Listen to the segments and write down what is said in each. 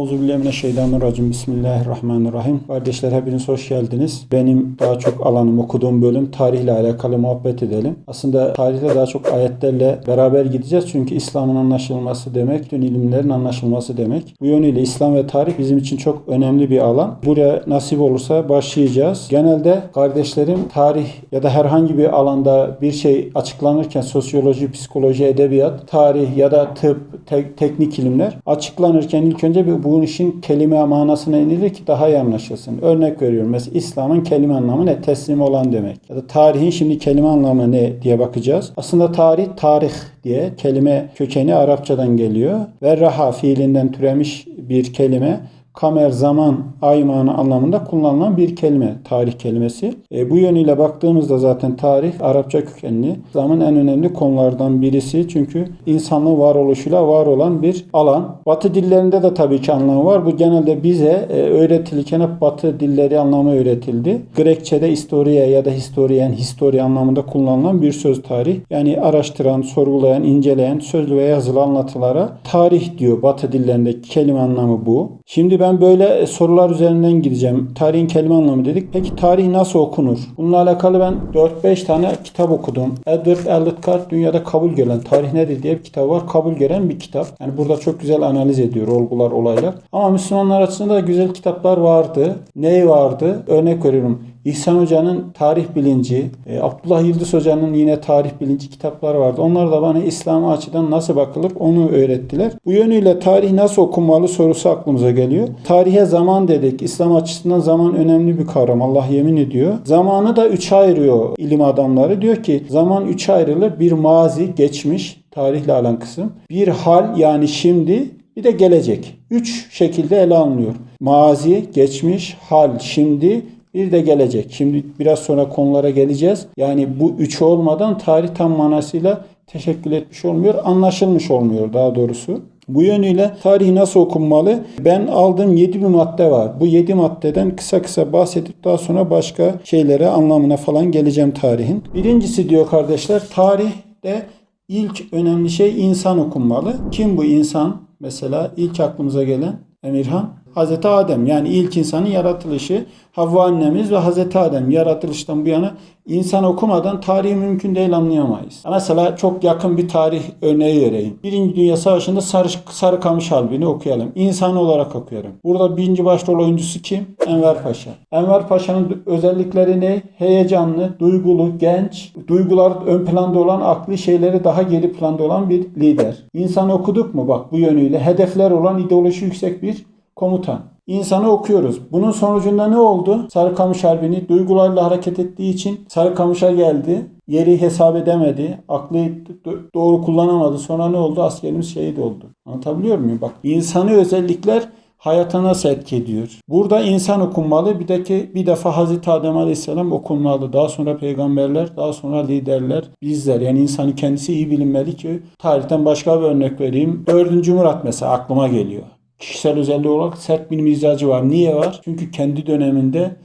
Euzubillahimineşşeytanirracim. Bismillahirrahmanirrahim. Kardeşler hepiniz hoş geldiniz. Benim daha çok alanım okuduğum bölüm tarihle alakalı muhabbet edelim. Aslında tarihle daha çok ayetlerle beraber gideceğiz. Çünkü İslam'ın anlaşılması demek, bütün ilimlerin anlaşılması demek. Bu yönüyle İslam ve tarih bizim için çok önemli bir alan. Buraya nasip olursa başlayacağız. Genelde kardeşlerim tarih ya da herhangi bir alanda bir şey açıklanırken sosyoloji, psikoloji, edebiyat, tarih ya da tıp, te- teknik ilimler açıklanırken ilk önce bir bu işin kelime manasına inilir ki daha iyi anlaşılsın. Örnek veriyorum. Mesela İslam'ın kelime anlamı ne? Teslim olan demek. Ya da tarihin şimdi kelime anlamı ne diye bakacağız. Aslında tarih, tarih diye kelime kökeni Arapçadan geliyor. Ve raha fiilinden türemiş bir kelime kamer, zaman, aymanı anlamında kullanılan bir kelime. Tarih kelimesi. E, bu yönüyle baktığımızda zaten tarih Arapça kökenli. İslam'ın en önemli konulardan birisi. Çünkü insanlığın varoluşuyla var olan bir alan. Batı dillerinde de tabii ki anlamı var. Bu genelde bize e, öğretilirken hep Batı dilleri anlamı öğretildi. Grekçe'de historia ya da historien, histori anlamında kullanılan bir söz tarih. Yani araştıran, sorgulayan, inceleyen sözlü ve yazılı anlatılara tarih diyor. Batı dillerindeki kelime anlamı bu. Şimdi ben böyle sorular üzerinden gideceğim. Tarihin kelime anlamı dedik. Peki tarih nasıl okunur? Bununla alakalı ben 4-5 tane kitap okudum. Edward Elliot dünyada kabul gören Tarih Nedir diye bir kitap var. Kabul gören bir kitap. Yani burada çok güzel analiz ediyor olgular, olaylar. Ama Müslümanlar açısından da güzel kitaplar vardı. Ney vardı? Örnek veriyorum. İhsan Hoca'nın tarih bilinci, e, Abdullah Yıldız Hoca'nın yine tarih bilinci kitapları vardı. Onlar da bana İslam açıdan nasıl bakılır onu öğrettiler. Bu yönüyle tarih nasıl okunmalı sorusu aklımıza geliyor. Tarihe zaman dedik. İslam açısından zaman önemli bir kavram. Allah yemin ediyor. Zamanı da üçe ayırıyor ilim adamları. Diyor ki zaman üçe ayrılır. Bir mazi, geçmiş, tarihle alan kısım. Bir hal yani şimdi, bir de gelecek. Üç şekilde ele alınıyor. Mazi, geçmiş, hal, şimdi, bir de gelecek. Şimdi biraz sonra konulara geleceğiz. Yani bu üçü olmadan tarih tam manasıyla teşekkül etmiş olmuyor, anlaşılmış olmuyor daha doğrusu. Bu yönüyle tarih nasıl okunmalı? Ben aldığım 7 bir madde var. Bu 7 maddeden kısa kısa bahsedip daha sonra başka şeylere, anlamına falan geleceğim tarihin. Birincisi diyor kardeşler, tarihte ilk önemli şey insan okunmalı. Kim bu insan? Mesela ilk aklımıza gelen Emirhan. Hazreti Adem yani ilk insanın yaratılışı Havva annemiz ve Hazreti Adem yaratılıştan bu yana insan okumadan tarihi mümkün değil anlayamayız. Mesela çok yakın bir tarih örneği vereyim. Birinci Dünya Savaşı'nda Sarı, Sarıkamış Harbi'ni okuyalım. İnsan olarak okuyorum. Burada birinci başrol oyuncusu kim? Enver Paşa. Enver Paşa'nın özellikleri ne? Heyecanlı, duygulu, genç, duygular ön planda olan, aklı şeyleri daha geri planda olan bir lider. İnsan okuduk mu? Bak bu yönüyle hedefler olan ideoloji yüksek bir komutan. İnsanı okuyoruz. Bunun sonucunda ne oldu? Sarıkamış Harbi'ni duygularla hareket ettiği için Sarıkamış'a geldi. Yeri hesap edemedi. Aklı doğru kullanamadı. Sonra ne oldu? Askerimiz şehit oldu. Anlatabiliyor muyum? Bak insani özellikler hayata nasıl etki ediyor? Burada insan okunmalı. Bir de ki bir defa Hazreti Adem Aleyhisselam okunmalı. Daha sonra peygamberler, daha sonra liderler, bizler. Yani insanın kendisi iyi bilinmeli ki tarihten başka bir örnek vereyim. 4. Murat mesela aklıma geliyor kişisel özelliği olarak sert bir mizacı var. Niye var? Çünkü kendi döneminde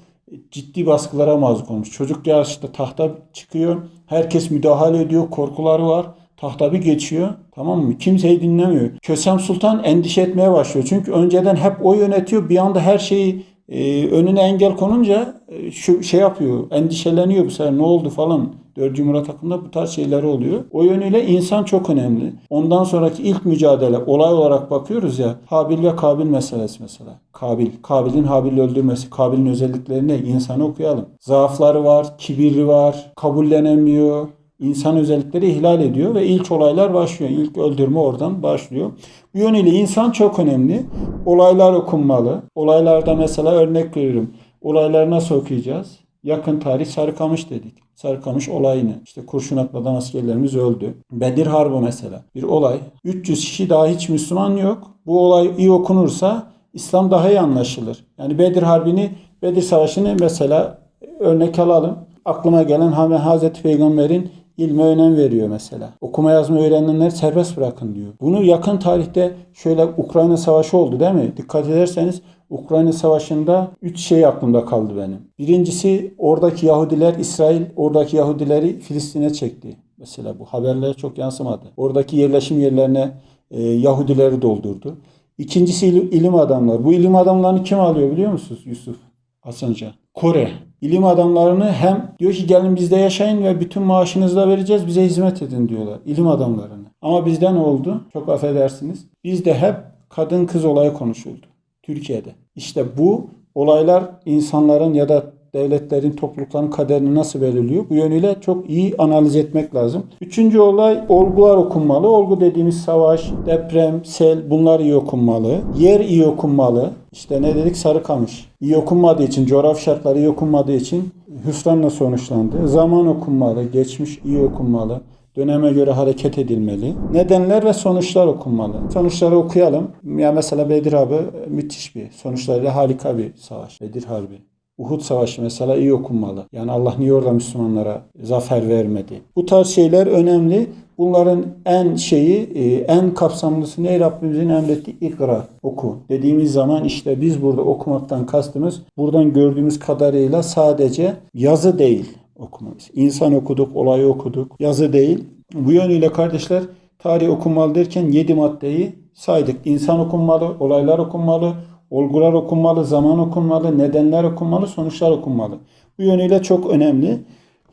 ciddi baskılara maruz olmuş. Çocuk yaşta tahta çıkıyor. Herkes müdahale ediyor. Korkuları var. Tahta bir geçiyor. Tamam mı? Kimseyi dinlemiyor. Kösem Sultan endişe etmeye başlıyor. Çünkü önceden hep o yönetiyor. Bir anda her şeyi e, önüne engel konunca e, şu şey yapıyor. Endişeleniyor bu sefer ne oldu falan. 4. Murat hakkında bu tarz şeyler oluyor. O yönüyle insan çok önemli. Ondan sonraki ilk mücadele olay olarak bakıyoruz ya Habil ve Kabil meselesi mesela. Kabil. Kabil'in Habil'i öldürmesi. Kabil'in özellikleri ne? İnsanı okuyalım. Zaafları var, kibirli var, kabullenemiyor. İnsan özellikleri ihlal ediyor ve ilk olaylar başlıyor. İlk öldürme oradan başlıyor. Bu yönüyle insan çok önemli. Olaylar okunmalı. Olaylarda mesela örnek veriyorum. Olayları nasıl okuyacağız? Yakın tarih Sarıkamış dedik. Sarıkamış olayını. İşte kurşun atmadan askerlerimiz öldü. Bedir Harbi mesela. Bir olay. 300 kişi daha hiç Müslüman yok. Bu olay iyi okunursa İslam daha iyi anlaşılır. Yani Bedir Harbi'ni, Bedir Savaşı'nı mesela örnek alalım. Aklıma gelen Hazreti Peygamber'in ilme önem veriyor mesela. Okuma yazma öğrenenleri serbest bırakın diyor. Bunu yakın tarihte şöyle Ukrayna Savaşı oldu değil mi? Dikkat ederseniz Ukrayna Savaşı'nda üç şey aklımda kaldı benim. Birincisi oradaki Yahudiler, İsrail oradaki Yahudileri Filistin'e çekti. Mesela bu haberlere çok yansımadı. Oradaki yerleşim yerlerine e, Yahudileri doldurdu. İkincisi il- ilim adamları. Bu ilim adamlarını kim alıyor biliyor musunuz Yusuf Aslanca? Kore. İlim adamlarını hem diyor ki gelin bizde yaşayın ve bütün maaşınızı da vereceğiz bize hizmet edin diyorlar. İlim adamlarını. Ama bizde ne oldu? Çok affedersiniz. Bizde hep kadın kız olayı konuşuldu. Türkiye'de. İşte bu olaylar insanların ya da devletlerin, toplulukların kaderini nasıl belirliyor? Bu yönüyle çok iyi analiz etmek lazım. Üçüncü olay olgular okunmalı. Olgu dediğimiz savaş, deprem, sel bunlar iyi okunmalı. Yer iyi okunmalı. İşte ne dedik? Sarıkamış. İyi okunmadığı için, coğrafi şartları iyi okunmadığı için hüsranla sonuçlandı. Zaman okunmalı, geçmiş iyi okunmalı. Döneme göre hareket edilmeli. Nedenler ve sonuçlar okunmalı. Sonuçları okuyalım. Ya mesela Bedir Harbi müthiş bir, sonuçlarıyla harika bir savaş. Bedir Harbi. Uhud Savaşı mesela iyi okunmalı. Yani Allah niye orada Müslümanlara zafer vermedi? Bu tarz şeyler önemli. Bunların en şeyi, e, en kapsamlısı ne Rabbimizin emrettiği ikra, oku. Dediğimiz zaman işte biz burada okumaktan kastımız buradan gördüğümüz kadarıyla sadece yazı değil okumalıyız. İnsan okuduk, olayı okuduk, yazı değil. Bu yönüyle kardeşler tarih okunmalı derken 7 maddeyi saydık. İnsan okunmalı, olaylar okunmalı, olgular okunmalı, zaman okunmalı, nedenler okunmalı, sonuçlar okunmalı. Bu yönüyle çok önemli.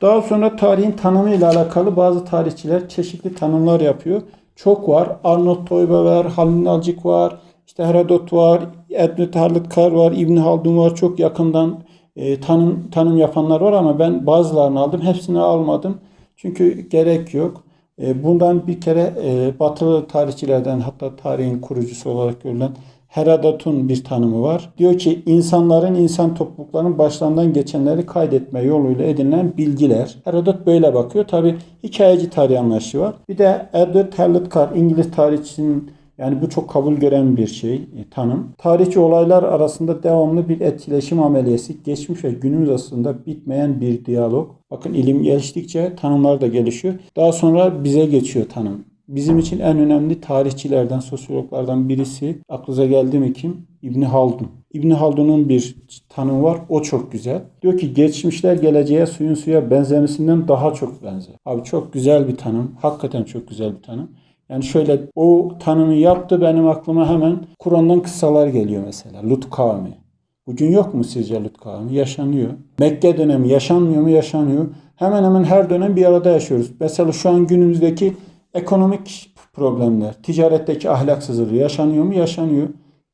Daha sonra tarihin tanımı ile alakalı bazı tarihçiler çeşitli tanımlar yapıyor. Çok var. Arnold Toynbee var, Halil Nalcik var, işte Herodot var, Edmund Harlitkar var, İbn Haldun var. Çok yakından e, tanım tanım yapanlar var ama ben bazılarını aldım. Hepsini almadım. Çünkü gerek yok. E, bundan bir kere e, batılı tarihçilerden hatta tarihin kurucusu olarak görülen Herodot'un bir tanımı var. Diyor ki insanların, insan topluluklarının başlarından geçenleri kaydetme yoluyla edinilen bilgiler. Herodot böyle bakıyor. Tabi hikayeci tarih anlayışı var. Bir de Edward Hallett İngiliz tarihçisinin yani bu çok kabul gören bir şey, e, tanım. Tarihçi olaylar arasında devamlı bir etkileşim ameliyesi, geçmiş ve günümüz arasında bitmeyen bir diyalog. Bakın ilim geliştikçe tanımlar da gelişiyor. Daha sonra bize geçiyor tanım. Bizim için en önemli tarihçilerden, sosyologlardan birisi aklınıza geldi mi kim? İbni Haldun. İbni Haldun'un bir tanımı var. O çok güzel. Diyor ki geçmişler geleceğe suyun suya benzemesinden daha çok benzer. Abi çok güzel bir tanım. Hakikaten çok güzel bir tanım. Yani şöyle o tanımı yaptı benim aklıma hemen Kur'an'dan kıssalar geliyor mesela. Lut kavmi. Bugün yok mu sizce Lut kavmi? Yaşanıyor. Mekke dönemi yaşanmıyor mu? Yaşanıyor. Hemen hemen her dönem bir arada yaşıyoruz. Mesela şu an günümüzdeki ekonomik problemler, ticaretteki ahlaksızlığı yaşanıyor mu? Yaşanıyor.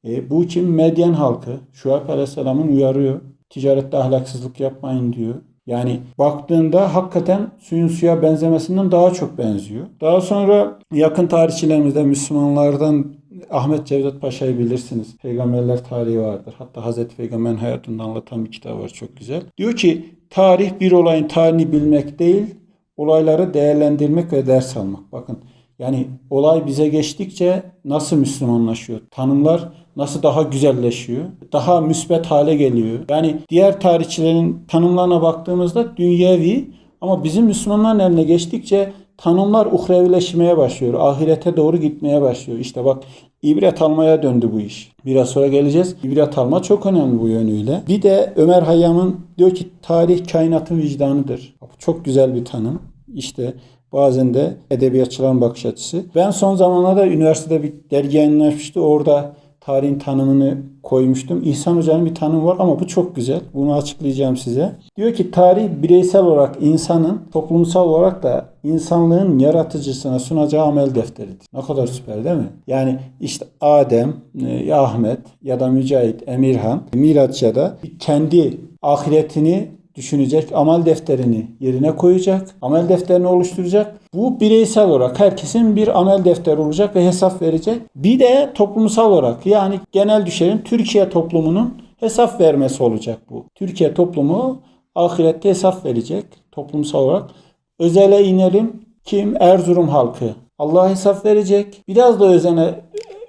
E, bu için medyen halkı Şuayb Aleyhisselam'ın uyarıyor. Ticarette ahlaksızlık yapmayın diyor. Yani baktığında hakikaten suyun suya benzemesinden daha çok benziyor. Daha sonra yakın tarihçilerimizde Müslümanlardan Ahmet Cevdet Paşa'yı bilirsiniz. Peygamberler tarihi vardır. Hatta Hazreti Peygamber'in hayatını anlatan bir kitap var çok güzel. Diyor ki tarih bir olayın tarihini bilmek değil, olayları değerlendirmek ve ders almak. Bakın yani olay bize geçtikçe nasıl Müslümanlaşıyor? Tanımlar nasıl daha güzelleşiyor? Daha müsbet hale geliyor. Yani diğer tarihçilerin tanımlarına baktığımızda dünyevi ama bizim Müslümanların eline geçtikçe tanımlar uhrevileşmeye başlıyor. Ahirete doğru gitmeye başlıyor. İşte bak ibret almaya döndü bu iş. Biraz sonra geleceğiz. İbret alma çok önemli bu yönüyle. Bir de Ömer Hayyam'ın diyor ki tarih kainatın vicdanıdır. Çok güzel bir tanım. İşte bazen de edebiyatçıların bakış açısı. Ben son zamanlarda üniversitede bir dergi yayınlamıştı. Orada tarihin tanımını koymuştum. İhsan Hoca'nın bir tanımı var ama bu çok güzel. Bunu açıklayacağım size. Diyor ki tarih bireysel olarak insanın toplumsal olarak da insanlığın yaratıcısına sunacağı amel defteridir. Ne kadar süper değil mi? Yani işte Adem, e, Ahmet ya da Mücahit, Emirhan, Miraç ya da kendi ahiretini düşünecek, amel defterini yerine koyacak, amel defterini oluşturacak. Bu bireysel olarak herkesin bir amel defteri olacak ve hesap verecek. Bir de toplumsal olarak yani genel düşerin Türkiye toplumunun hesap vermesi olacak bu. Türkiye toplumu ahirette hesap verecek toplumsal olarak. Özele inelim. Kim? Erzurum halkı. Allah hesap verecek. Biraz da özene,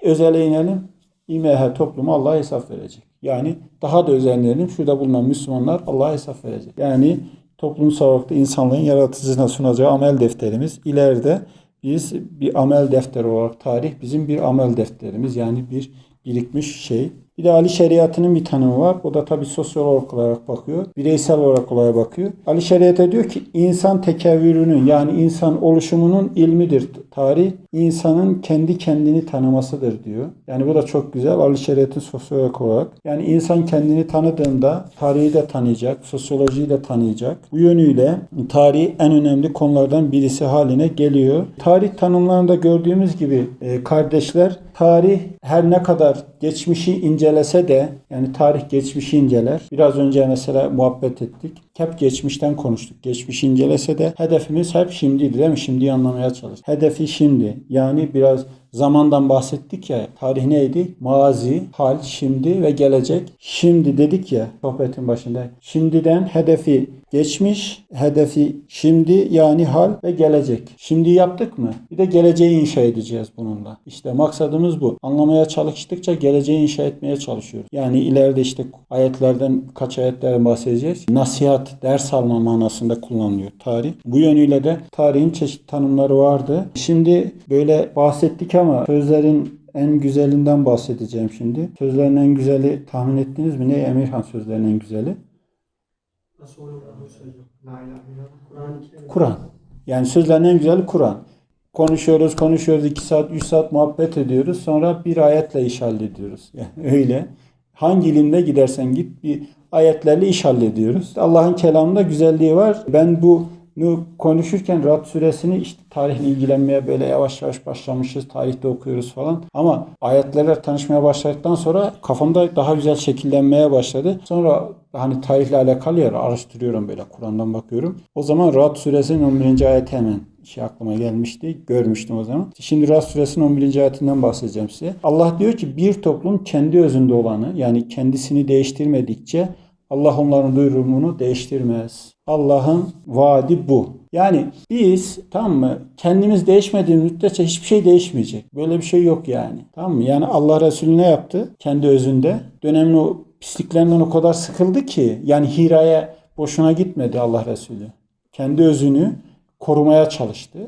özele inelim. İMH toplumu Allah'a hesap verecek. Yani daha da özenleyelim. Şurada bulunan Müslümanlar Allah'a hesap verecek. Yani toplumsal olarak da insanlığın yaratıcısına sunacağı amel defterimiz. İleride biz bir amel defteri olarak tarih bizim bir amel defterimiz. Yani bir birikmiş şey. Bir de Ali Şeriatı'nın bir tanımı var. O da tabii sosyolog olarak bakıyor. Bireysel olarak olaya bakıyor. Ali Şeriat'a diyor ki insan tekevvürünün yani insan oluşumunun ilmidir tarih. insanın kendi kendini tanımasıdır diyor. Yani bu da çok güzel. Ali Şeriat'ın sosyolog olarak. Yani insan kendini tanıdığında tarihi de tanıyacak, sosyolojiyi de tanıyacak. Bu yönüyle tarih en önemli konulardan birisi haline geliyor. Tarih tanımlarında gördüğümüz gibi e, kardeşler tarih her ne kadar geçmişi incelese de yani tarih geçmişi inceler. Biraz önce mesela muhabbet ettik. Hep geçmişten konuştuk. Geçmişi incelese de hedefimiz hep şimdiydi değil mi? Şimdiyi anlamaya çalış. Hedefi şimdi. Yani biraz zamandan bahsettik ya. Tarih neydi? Mazi, hal, şimdi ve gelecek. Şimdi dedik ya sohbetin başında. Şimdiden hedefi geçmiş, hedefi şimdi yani hal ve gelecek. Şimdi yaptık mı? Bir de geleceği inşa edeceğiz bununla. İşte maksadımız bu. Anlamaya çalıştıkça geleceği inşa etmeye çalışıyoruz. Yani ileride işte ayetlerden kaç ayetlerden bahsedeceğiz. Nasihat, ders alma manasında kullanılıyor tarih. Bu yönüyle de tarihin çeşitli tanımları vardı. Şimdi böyle bahsettik ama sözlerin en güzelinden bahsedeceğim şimdi. Sözlerin en güzeli tahmin ettiniz mi? Ne Emirhan sözlerin en güzeli? Nasıl olur. Kur'an. Yani sözlerin en güzeli Kur'an. Konuşuyoruz, konuşuyoruz. 2 saat, 3 saat muhabbet ediyoruz. Sonra bir ayetle iş hallediyoruz. Yani öyle. Hangi ilimde gidersen git bir ayetlerle iş hallediyoruz. Allah'ın kelamında güzelliği var. Ben bunu konuşurken Rad suresini işte tarihle ilgilenmeye böyle yavaş yavaş başlamışız. Tarihte okuyoruz falan. Ama ayetlerle tanışmaya başladıktan sonra kafamda daha güzel şekillenmeye başladı. Sonra hani tarihle alakalı yer araştırıyorum böyle Kur'an'dan bakıyorum. O zaman Rad suresinin 11. ayeti hemen şey aklıma gelmişti. Görmüştüm o zaman. Şimdi Rad suresinin 11. ayetinden bahsedeceğim size. Allah diyor ki bir toplum kendi özünde olanı yani kendisini değiştirmedikçe Allah onların duyurumunu değiştirmez. Allah'ın vaadi bu. Yani biz tamam mı kendimiz değişmediğimiz müddetçe hiçbir şey değişmeyecek. Böyle bir şey yok yani. Tamam mı? Yani Allah Resulü ne yaptı? Kendi özünde. Dönemin o pisliklerinden o kadar sıkıldı ki yani Hira'ya boşuna gitmedi Allah Resulü. Kendi özünü korumaya çalıştı.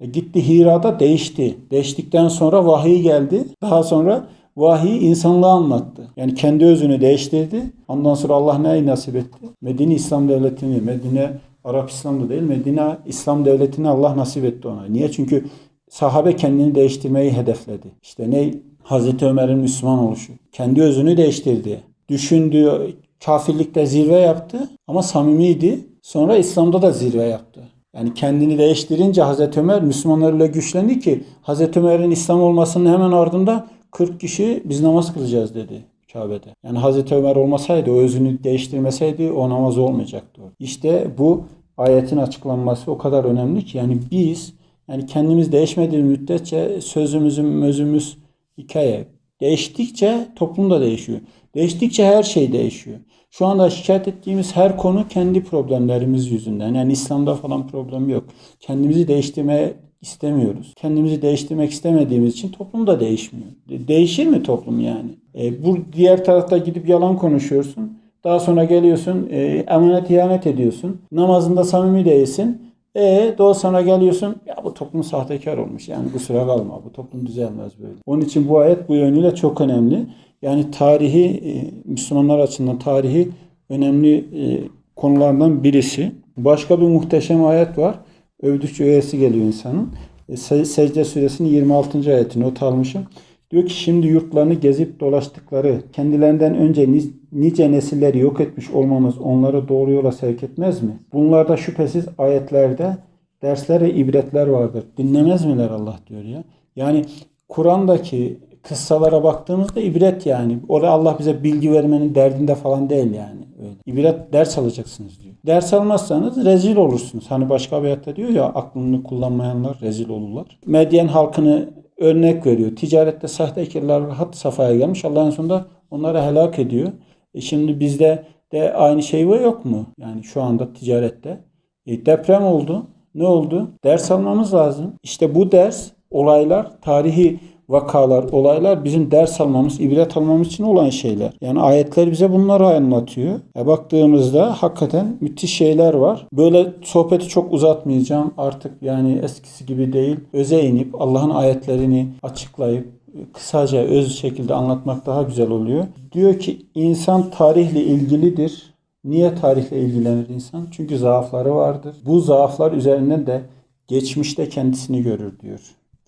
E gitti Hira'da değişti. Değiştikten sonra vahiy geldi. Daha sonra vahiy insanlığa anlattı. Yani kendi özünü değiştirdi. Ondan sonra Allah neyi nasip etti? Medine İslam Devleti'ni, Medine Arap İslam'da değil, Medine İslam Devleti'ni Allah nasip etti ona. Niye? Çünkü sahabe kendini değiştirmeyi hedefledi. İşte ne? Hazreti Ömer'in Müslüman oluşu. Kendi özünü değiştirdi. Düşündüğü kafirlikte zirve yaptı ama samimiydi. Sonra İslam'da da zirve yaptı. Yani kendini değiştirince Hazreti Ömer Müslümanlar öyle güçlendi ki Hazreti Ömer'in İslam olmasının hemen ardında 40 kişi biz namaz kılacağız dedi Kabe'de. Yani Hazreti Ömer olmasaydı, o özünü değiştirmeseydi o namaz olmayacaktı. İşte bu ayetin açıklanması o kadar önemli ki yani biz yani kendimiz değişmediğimiz müddetçe sözümüzün özümüz hikaye. Değiştikçe toplum da değişiyor. Değiştikçe her şey değişiyor. Şu anda şikayet ettiğimiz her konu kendi problemlerimiz yüzünden. Yani İslam'da falan problem yok. Kendimizi değiştirmeye istemiyoruz. Kendimizi değiştirmek istemediğimiz için toplum da değişmiyor. De- Değişir mi toplum yani? E, bu diğer tarafta gidip yalan konuşuyorsun. Daha sonra geliyorsun e, emanet ihanet ediyorsun. Namazında samimi değilsin. E daha sonra geliyorsun ya bu toplum sahtekar olmuş. Yani kusura kalma bu toplum düzelmez böyle. Onun için bu ayet bu yönüyle çok önemli. Yani tarihi e, Müslümanlar açısından tarihi önemli e, konulardan birisi. Başka bir muhteşem ayet var. Övdükçe övesi geliyor insanın. E, Se- Secde suresinin 26. ayetini not almışım. Diyor ki şimdi yurtlarını gezip dolaştıkları, kendilerinden önce ni- nice nesilleri yok etmiş olmamız onları doğru yola sevk etmez mi? Bunlarda şüphesiz ayetlerde dersler ve ibretler vardır. Dinlemez miler Allah diyor ya. Yani Kur'an'daki kıssalara baktığımızda ibret yani. Orada Allah bize bilgi vermenin derdinde falan değil yani. Öyle. İbret ders alacaksınız diyor. Ders almazsanız rezil olursunuz. Hani başka bir ayette diyor ya aklını kullanmayanlar rezil olurlar. Medyen halkını örnek veriyor. Ticarette sahtekarlar rahat safhaya gelmiş. Allah'ın sonunda onları helak ediyor. E şimdi bizde de aynı şey var yok mu? Yani şu anda ticarette. E deprem oldu. Ne oldu? Ders almamız lazım. İşte bu ders, olaylar, tarihi vakalar, olaylar bizim ders almamız, ibret almamız için olan şeyler. Yani ayetler bize bunları anlatıyor. E baktığımızda hakikaten müthiş şeyler var. Böyle sohbeti çok uzatmayacağım. Artık yani eskisi gibi değil. Öze inip Allah'ın ayetlerini açıklayıp kısaca öz şekilde anlatmak daha güzel oluyor. Diyor ki insan tarihle ilgilidir. Niye tarihle ilgilenir insan? Çünkü zaafları vardır. Bu zaaflar üzerinden de geçmişte kendisini görür diyor.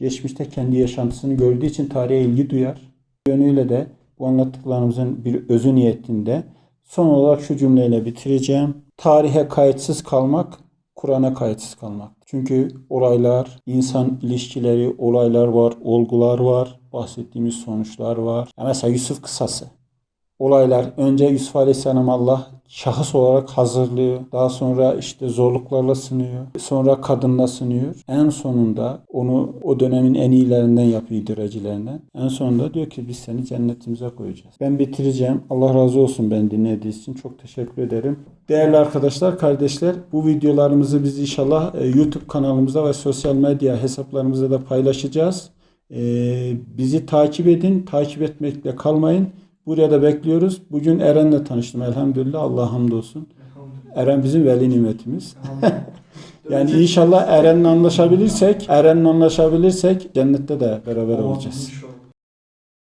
Geçmişte kendi yaşantısını gördüğü için tarihe ilgi duyar. Bu yönüyle de bu anlattıklarımızın bir özü niyetinde son olarak şu cümleyle bitireceğim. Tarihe kayıtsız kalmak, Kur'an'a kayıtsız kalmak. Çünkü olaylar, insan ilişkileri, olaylar var, olgular var, bahsettiğimiz sonuçlar var. Ya mesela Yusuf kısası. Olaylar önce Yusuf Aleyhisselam Allah şahıs olarak hazırlıyor. Daha sonra işte zorluklarla sınıyor. Sonra kadınla sınıyor. En sonunda onu o dönemin en iyilerinden yapıyor idirecilerinden. En sonunda diyor ki biz seni cennetimize koyacağız. Ben bitireceğim. Allah razı olsun ben dinlediğiniz için. Çok teşekkür ederim. Değerli arkadaşlar, kardeşler bu videolarımızı biz inşallah e, YouTube kanalımızda ve sosyal medya hesaplarımızda da paylaşacağız. E, bizi takip edin. Takip etmekle kalmayın. Buraya da bekliyoruz. Bugün Eren'le tanıştım elhamdülillah. Allah hamdolsun. Eren bizim veli nimetimiz. Yani inşallah Eren'le anlaşabilirsek, Eren'le anlaşabilirsek cennette de beraber olacağız.